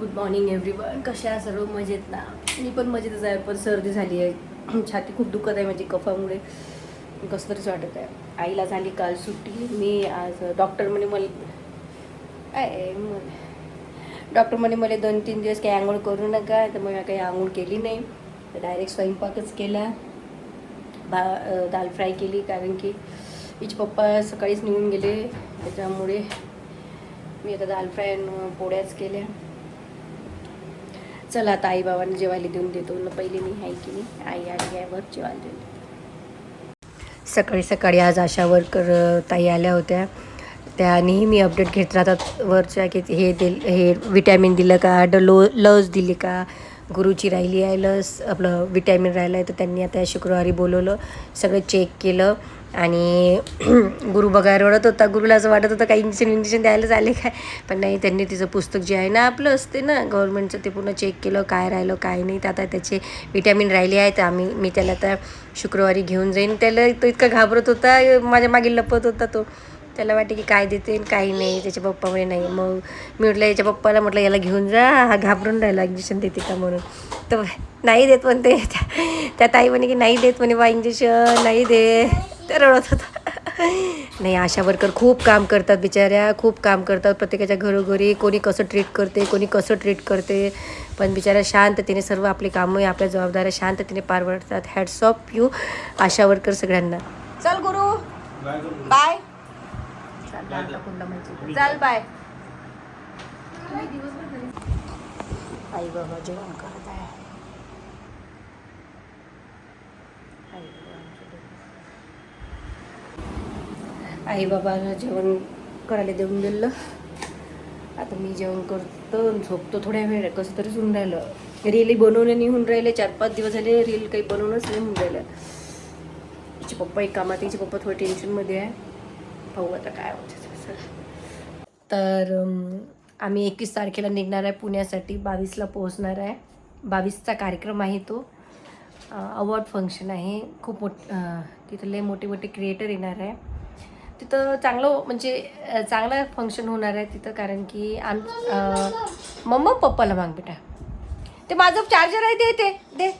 Good morning everyone कशा आहे सर्व मजेत ना? मी पण मजेतच आहे. पण सर्दी झाली आहे. छाती खूप दुखत आहे माझी कफामुळे. कसं तरीच वाटत आहे. आईला झाली काल सुट्टी. मी आज डॉक्टर म्हणे मला डॉक्टर म्हणे मला दोन तीन दिवस काही आंघोळ करू नका. तर मग काही आंघोळ केली नाही. तर डायरेक्ट स्वयंपाकच केला. भा दाल फ्राय केली. कारण की हिचे पप्पा सकाळीच निघून गेले. त्याच्यामुळे मी आता दाल फ्राय पोळ्याच केल्या. चला आता आई बाबांना जेवायला देऊन देतो. न पहिले मी आहे की नाही आई आली आहे वर जेवायला देऊन सकाळी सकाळी आज आशा वर्कर ताई आल्या होत्या. त्या नेहमी अपडेट घेत राहतात वरच्या की हे दिल हे विटॅमिन दिलं का? डलो लस दिली का? गुरुची राहिली आहे लस आपलं विटॅमिन राहिलं आहे तर त्यांनी आता शुक्रवारी बोलवलं. सगळं चेक केलं. आणि गुरु बघा रडत होता. गुरुला असं वाटत होतं काही इंजेक्शन इंजेक्शन द्यायलाच आले काय? पण नाही त्यांनी तिचं पुस्तक जे आहे ना आपलं असते ना गव्हर्नमेंटचं ते पूर्ण चेक केलं काय राहिलं काय नाही. तर आता त्याचे विटॅमिन राहिले आहेत. आम्ही मी त्याला आता शुक्रवारी घेऊन जाईन. त्याला तो इतका घाबरत होता माझ्या मागे लपत होता तो. त्याला वाटे की काय देते काही नाही त्याच्या पप्पामुळे नाही. मग मी म्हटलं याच्या पप्पाला म्हटलं याला घेऊन जा. हा घाबरून राहिला इंजेक्शन देते का म्हणून. तर नाही देत म्हणते. त्या त्या ताई म्हणे की नाही देत म्हणे बा इंजेक्शन नाही दे ते रडत होता. नाही आशा वर्कर खूप काम करतात बिचाऱ्या खूप काम करतात. प्रत्येकाच्या घरोघरी कोणी कसं ट्रीट करते कोणी कसं ट्रीट करते. पण बिचाऱ्या शांततेने सर्व आपली कामं आपल्या जबाबदाऱ्या शांततेने पार पडतात hats off you ASHA worker सगळ्यांना. चल गुरु. बाय चल बाय आई बाबा जेवण करत आहे आई बाबा आमचे आई बाबाला जेवण करायला देऊन दिलं. आता मी जेवण करतो आणि झोपतो थोड्या वेळ कसं तरी होऊन राहिलं. रील बनवणे नाही होऊन राहिले चार पाच दिवस झाले रील काही बनवणंच नाही होऊन राहिलं. तिचे पप्पा एक कामात तिचे पप्पा थोडं टेन्शनमध्ये आहे. पाहू आता काय होतं तसं. तर आम्ही एकवीस तारखेला निघणार आहे पुण्यासाठी बावीसला पोहोचणार आहे. बावीसचा कार्यक्रम आहे तो. अवॉर्ड फंक्शन आहे. खूप मोठ तिथले तिथं मोठे मोठे क्रिएटर येणार आहे. तिथं चांगलं हो- म्हणजे चांगलं फंक्शन होणार आहे तिथं कारण की आम मम्मा पप्पाला माग बेटा. ते माझं चार्जर आहे दे ते दे.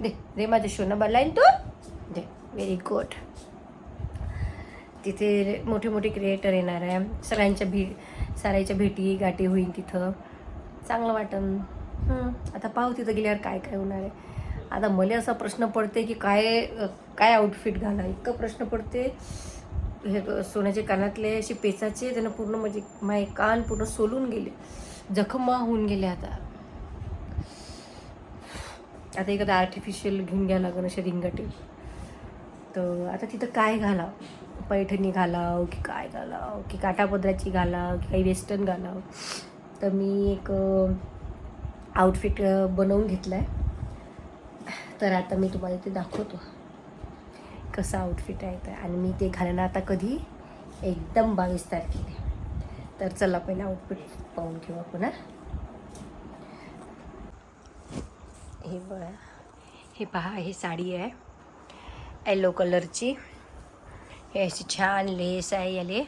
दे दे माझं शोनं बदलाईन तू. दे व्हेरी गुड तिथे मोठे मोठे क्रिएटर येणार आहे. सगळ्यांच्या भी सरायच्या भेटी गाठी होईल तिथं. चांगलं वाटन. आता पाहू तिथं गेल्यावर काय काय होणार आहे. आता मला असा प्रश्न पडते की काय काय आउटफिट घाला? इतका प्रश्न पडते हे सोन्याचे कानातले असे पेचाचे त्यानं पूर्ण म्हणजे माझे कान पूर्ण सोलून गेले. जखमा होऊन गेले आता. आता एखादा आर्टिफिशियल घेऊन घ्यावं लागेल अशा रिंगाटी तर आता तिथं काय घालावं? पैठणी घालाव की काय घालाव? की काटापदराची घालाव की काही वेस्टर्न घालाव? तर मी एक आउटफिट बनवून घेतला आहे तर आता मी तुम्हाला ते दाखवतो. कसं आउटफिट आहे तर आणि मी ते घालणं आता कधी? एकदम बावीस तारखेला. तर चला पहिलं आउटफिट पाहून घेऊ आपण हे. बघा. हे पहा हे साडी आहे. येलो कलरची हे अशी छान लेस आहे याले.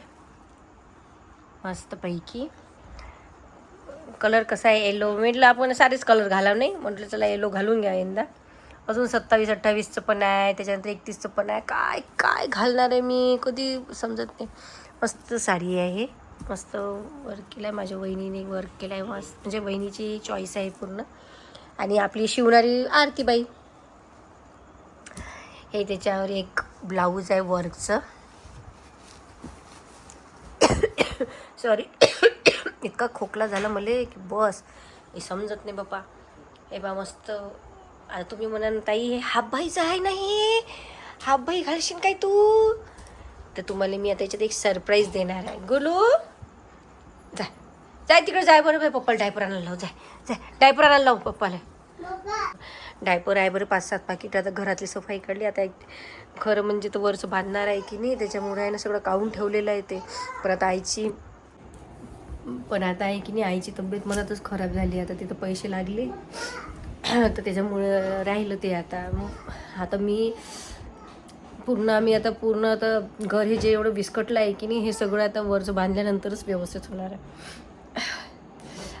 मस्तपैकी. कलर कसा आहे? येलो म्हटलं आपण सारेच कलर घालाव नाही? म्हटलं चला येलो घालून घ्या यंदा. अजून सत्तावीस अठ्ठावीसचं पण आहे त्याच्यानंतर एकतीसचं पण आहे. काय काय घालणार आहे मी? कधी समजत नाही. मस्त साडी आहे. मस्त वर्क केलं आहे माझ्या वहिनीने वर्क केलं आहे मस्त. म्हणजे वहिनीची चॉईस आहे पूर्ण. आणि आपली शिवणारी आरतीबाई. हे त्याच्यावर एक ब्लाऊज आहे वर्कचं सॉरी इतका खोकला झाला मला की बस. हे समजत नाही बापा. हे बा मस्त आता तुम्ही म्हणाल ताई हे हाफबाईचं आहे नाही. हाफबाई घालशील काय तू? तर तुम्हाला मी आता याच्यात एक सरप्राईज देणार आहे. गुलू जाय जाय तिकडे जाय बरं बाई पप्पाला डायपर आणायला लाव जाय जाय डायपर आणायला लाव पप्पाला. डायपर आहे बरं पाच सात पाकिट आता घरातली सफाई काढली आता एक खरं म्हणजे तर वरचं बांधणार आहे की नाही त्याच्यामुळे आहे ना सगळं काढून ठेवलेलं आहे ते. परत आईची पण आता आहे की नाही आईची तब्येत मनातच खराब झाली. आता तिथं पैसे लागले. तर त्याच्यामुळं राहिलं ते आता. मग आता मी पूर्ण आम्ही आता पूर्ण आता घर हे जे एवढं विस्कटलं आहे की नाही हे सगळं आता वरचं बांधल्यानंतरच व्यवस्थित होणार आहे.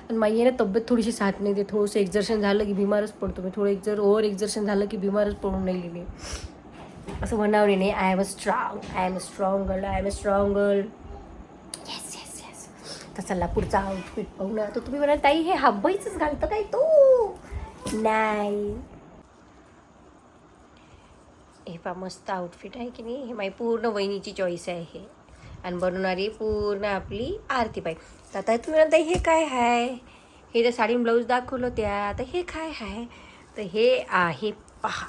आणि माई आहे ना तब्येत थोडीशी साथ नाही ते थोडंसं एक्झर्शन झालं की बिमारच पडतो. मी थोडं एक्झर ओव्हर एक्झर्शन झालं की बिमारच पडून नाही गेली असं म्हणावं नाही I am a strong I am a strong girl I am a strong girl yes yes yes तर चला पुढचा आउटफिट पाहू ना. तर तुम्ही म्हणाल ताई हे हाबाईचंच घालतं काय तू? नाही. हे पा मस्त आउटफिट आहे की नाही? हे माझी पूर्ण वहिनीची चॉईस आहे. हे आणि बनवणारी पूर्ण आपली आरती बाई. तर आता तुम्ही म्हणता हे काय आहे हे तर साडी ब्लाऊज दाखवलं त्या आता हे काय आहे तर हे आहे पहा.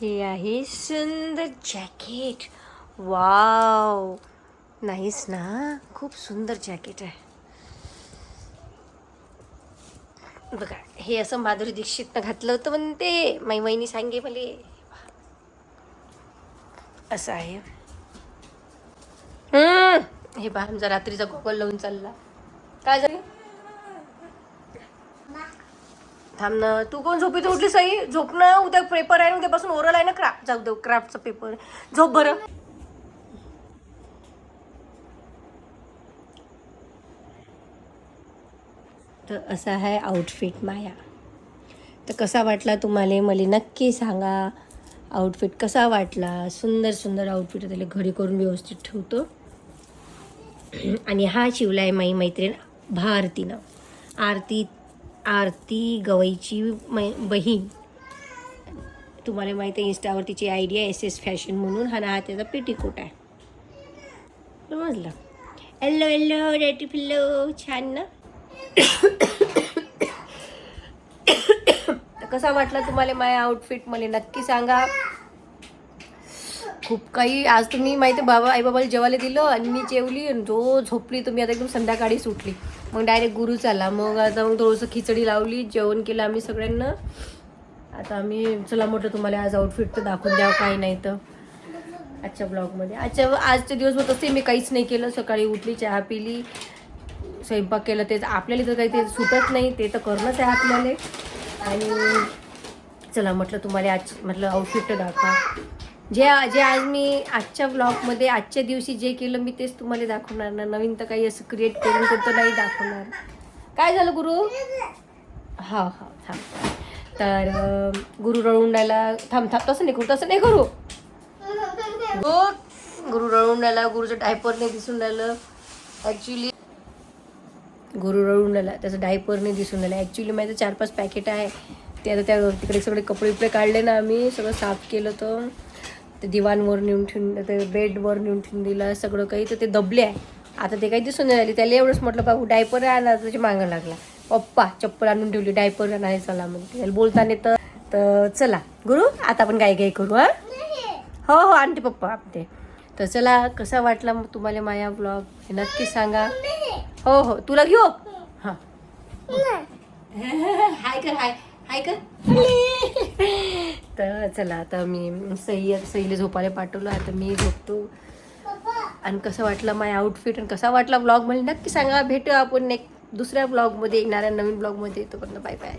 हे आहे सुंदर जॅकेट वाव नाहीस ना? खूप सुंदर जॅकेट आहे. बघा हे असं माधुरी दीक्षितनं घातलं होतं म्हणते माई वहिनी सांगे मले असं आहे. हे पहा आमचा रात्रीचा गोगल लावून चालला. काय झाले? थांब ना तू कोण झोपी उठली सई झोप ना उद्या पेपर आहे ना उद्यापासून ओरल आहे ना क्राफ्ट जाऊ दे क्राफ्टचा पेपर झोप बरं. तर असा आहे आउटफिट माया. तर कसा वाटला तुम्हाला? मला नक्की सांगा. आउटफिट कसा वाटला? सुंदर सुंदर आउटफिट त्याला घरी करून व्यवस्थित ठेवतो. आणि हा शिवला आहे माई मैत्रीण भारतीनं. आरती आरती गवईची मै बहीण. तुम्हाला माहिती आहे इंस्टावर तिची आयडिया एस एस फॅशन म्हणून. हा ना हा त्याचा पेटीकोट आहे. समजलं? हॅलो हॅलो रेटी फिल्लो छान ना? कसा वाटला तुम्हाला माझ्या आउटफिट मला नक्की सांगा. खूप काही आज तुम्ही माहिती आहे बाबा आई बाबाला जेवायला दिलं आणि मी जेवली आणि जो झोपली तुम्ही. आता एकदम संध्याकाळी सुटली. मग डायरेक्ट गुरु चाला मग आता मग थोडंसं खिचडी लावली जेवण केलं आम्ही सगळ्यांना. आता आम्ही चला म्हटलं तुम्हाला आज आउटफिट तर दाखवून द्यावं काही नाही तर. आजच्या ब्लॉगमध्ये आजच्या आजच्या दिवसभर तसंही मी काहीच नाही केलं. सकाळी उठली चहा पिली. स्वयंपाक केलं ते आपल्याला तर काही ते सुटत नाही ते तर करणंच आहे आपल्याला. आणि चला म्हटलं तुम्हाला आज म्हटलं आउटफिट तर दाखवा. जे जे आज मी आजच्या ब्लॉगमध्ये आजच्या दिवशी जे केलं मी तेच तुम्हाला दाखवणार ना. नवीन तर काही असं क्रिएट करून कोणतं नाही दाखवणार. काय झालं गुरु? हा हा थांब. तर गुरु रळुंडाला थांब थांब तसं नाही करू तसं नाही करू. गुरु रळून राहिला गुरुचं डायपर नाही दिसून राहिलं. ॲक्च्युली गुरु रळून राहिला. त्याचं डायपर नाही दिसून राहिलं. ॲक्च्युली माझं चार पाच पॅकेट आहे. ते आता त्या तिकडे सगळे कपडे उपडे काढले ना आम्ही. सगळं साफ केलं तर. ते दिवाणवर नेऊन ठेवून ते बेडवर नेऊन ठेवून दिलं. सगळं काही तर ते दबले आहे. आता ते काही दिसून नाही राहिले. त्याला एवढंच म्हटलं बाबू डायपर आहे ना त्याची मागं लागला. पप्पा चप्पल आणून ठेवली. डायपर नाही चला. मग त्याला बोलताना तर तर चला. गुरु आता आपण काय काय करू हा? हो हो आणते पप्पा आणते. तर चला कसा वाटला मग तुम्हाला माया ब्लॉग हे नक्की सांगा. हो हो. तुला घेऊ? हां. हाय कर हाय. हाय कर. तर चला आता मी सही सईला झोपायला पाठवलं. आता मी झोपतो. आणि कसं वाटलं माय आउटफिट आणि कसा वाटला ब्लॉग मला नक्की सांगा. भेटू आपण एक दुसऱ्या ब्लॉगमध्ये येणाऱ्या नवीन ब्लॉगमध्ये तोपर्यंत बाय बाय